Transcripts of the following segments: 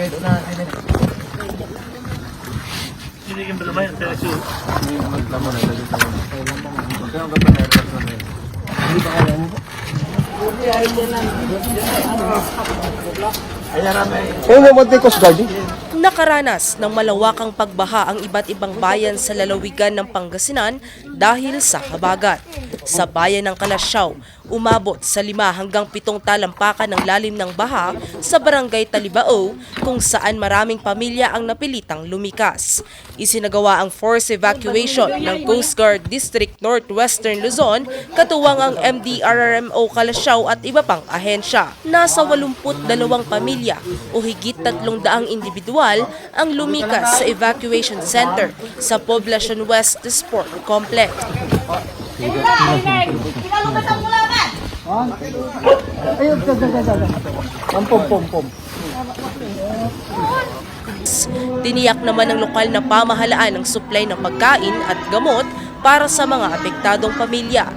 Kahit una, ini. Hindi ka ba yan? Pero siya. Magtamo na ito dito. Kaya ang ganda na aircraft na yun. Hindi pa kaya mo? Ayan na may... Ayun mo, Monte Coast Guard. Nakaranas ng malawakang pagbaha ang iba't ibang bayan sa lalawigan ng Pangasinan dahil sa habagat. Sa bayan ng Kalasyaw, umabot sa lima hanggang pitong talampakan ng lalim ng baha sa barangay Talibao kung saan maraming pamilya ang napilitang lumikas. Isinagawa ang force evacuation ng Coast Guard District Northwestern Luzon, katuwang ang MDRRMO Kalasyaw at iba pang ahensya. Nasa 82 pamilya o higit 300 individual ang lumikas sa evacuation center sa Poblacion West Sport Complex. Tiniyak naman ng lokal na pamahalaan ang supply ng pagkain at gamot para sa mga apektadong pamilya.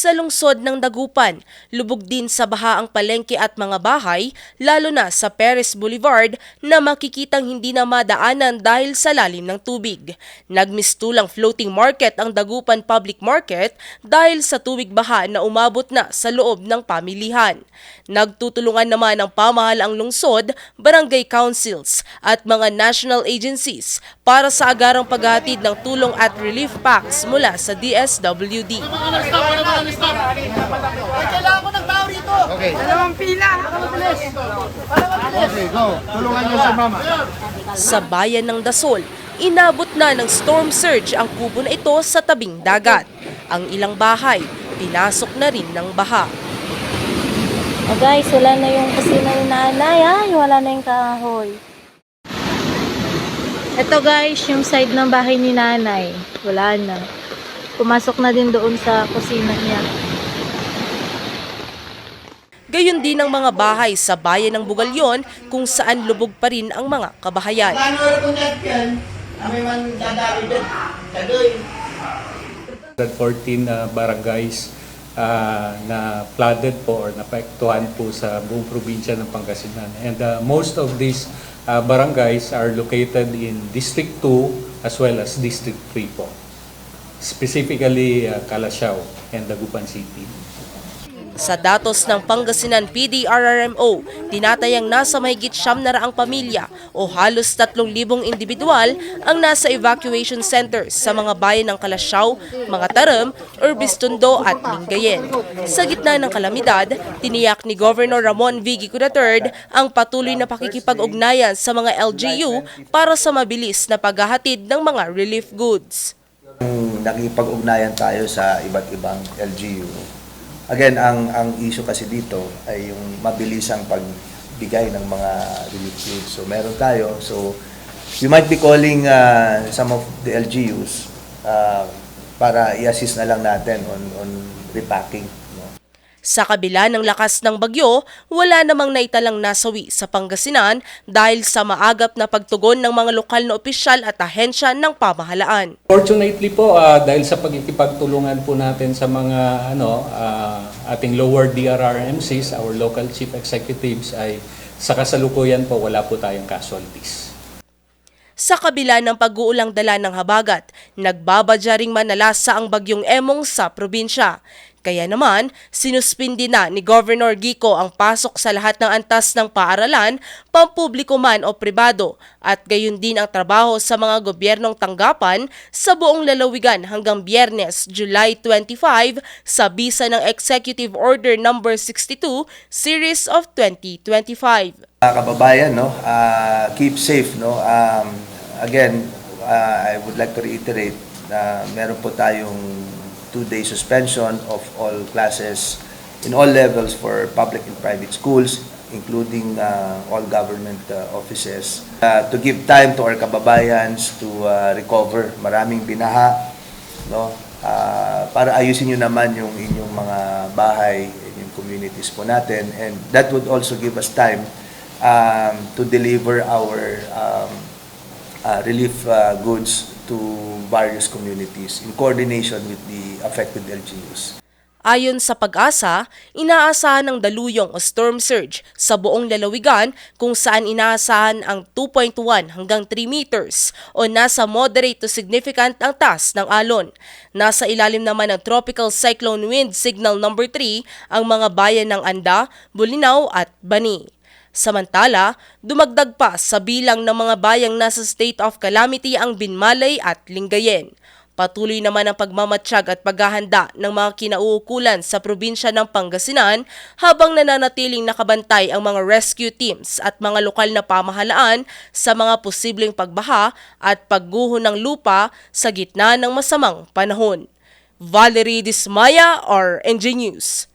Sa lungsod ng Dagupan, lubog din sa baha ang palengke at mga bahay, lalo na sa Perez Boulevard na makikitang hindi na madaanan dahil sa lalim ng tubig. Nagmistulang floating market ang Dagupan Public Market dahil sa tubig baha na umabot na sa loob ng pamilihan. Nagtutulungan naman ang pamahalaang lungsod, barangay councils at mga national agencies para sa agarang paghatid ng tulong at relief packs mula sa DSWD. Okay. Dalawang pila. Okay, go. Tulungan niyo si mama. Sa bayan ng Dasol, inabot na ng storm surge ang kubo na ito sa tabing dagat. Ang ilang bahay, pinasok na rin ng baha. Oh guys, wala na yung kusina ni nanay. Ay, wala na yung kahoy. Ito guys, yung side ng bahay ni nanay. Wala na. Pumasok na din doon sa kusina niya. Gayon din ang mga bahay sa bayan ng Bugalyon kung saan lubog pa rin ang mga kabahayan. That 14 uh, barangays uh, na flooded po or napektuhan po sa buong probinsya ng Pangasinan. And uh, most of these uh, barangays are located in District 2 as well as District 3 po. Specifically, uh, Calasiao and Dagupan City. Sa datos ng Pangasinan PDRRMO, tinatayang nasa mahigit siyam na raang pamilya o halos 3,000 individual ang nasa evacuation centers sa mga bayan ng Kalasyaw, mga Taram, Urbistondo at Lingayen. Sa gitna ng kalamidad, tiniyak ni Governor Ramon V. Gico III ang patuloy na pakikipag-ugnayan sa mga LGU para sa mabilis na paghahatid ng mga relief goods. Nakipag-ugnayan tayo sa iba't ibang LGU. Again, ang ang issue kasi dito ay yung mabilisang pagbigay ng mga relief goods. So meron tayo. So you might be calling uh, some of the LGUs uh, para i-assist na lang natin on on repacking. Sa kabila ng lakas ng bagyo, wala namang naitalang nasawi sa Pangasinan dahil sa maagap na pagtugon ng mga lokal na opisyal at ahensya ng pamahalaan. Fortunately po, uh, dahil sa pagkikipagtulungan po natin sa mga ano, uh, ating lower DRRMCs, our local chief executives, ay sa kasalukuyan po wala po tayong casualties. Sa kabila ng pag-uulang dala ng habagat, nagbabadya ring manalasa ang bagyong Emong sa probinsya. Kaya naman, sinuspindi na ni Governor Gico ang pasok sa lahat ng antas ng paaralan, pampubliko man o pribado, at gayon din ang trabaho sa mga gobyernong tanggapan sa buong lalawigan hanggang biyernes, July 25 sa bisa ng Executive Order No. 62, Series of 2025. Mga kababayan, no, uh, keep safe, no. Um, again, uh, I would like to reiterate na meron po tayong two-day suspension of all classes in all levels for public and private schools, including uh, all government uh, offices, uh, to give time to our kababayans to uh, recover. Maraming binaha, no? Uh, para ayusin nyo naman yung inyong mga bahay, inyong communities po natin, and that would also give us time um, to deliver our um, uh, relief uh, goods to various communities in coordination with the affected LGUs. Ayon sa pag-asa, inaasahan ng daluyong o storm surge sa buong lalawigan kung saan inaasahan ang 2.1 hanggang 3 meters o nasa moderate to significant ang taas ng alon. Nasa ilalim naman ng Tropical Cyclone Wind Signal number 3 ang mga bayan ng Anda, Bulinaw at Bani. Samantala, dumagdag pa sa bilang ng mga bayang nasa state of calamity ang Binmalay at Lingayen. Patuloy naman ang pagmamatsyag at paghahanda ng mga kinauukulan sa probinsya ng Pangasinan habang nananatiling nakabantay ang mga rescue teams at mga lokal na pamahalaan sa mga posibleng pagbaha at pagguho ng lupa sa gitna ng masamang panahon. Valerie Dismaya, or NG News.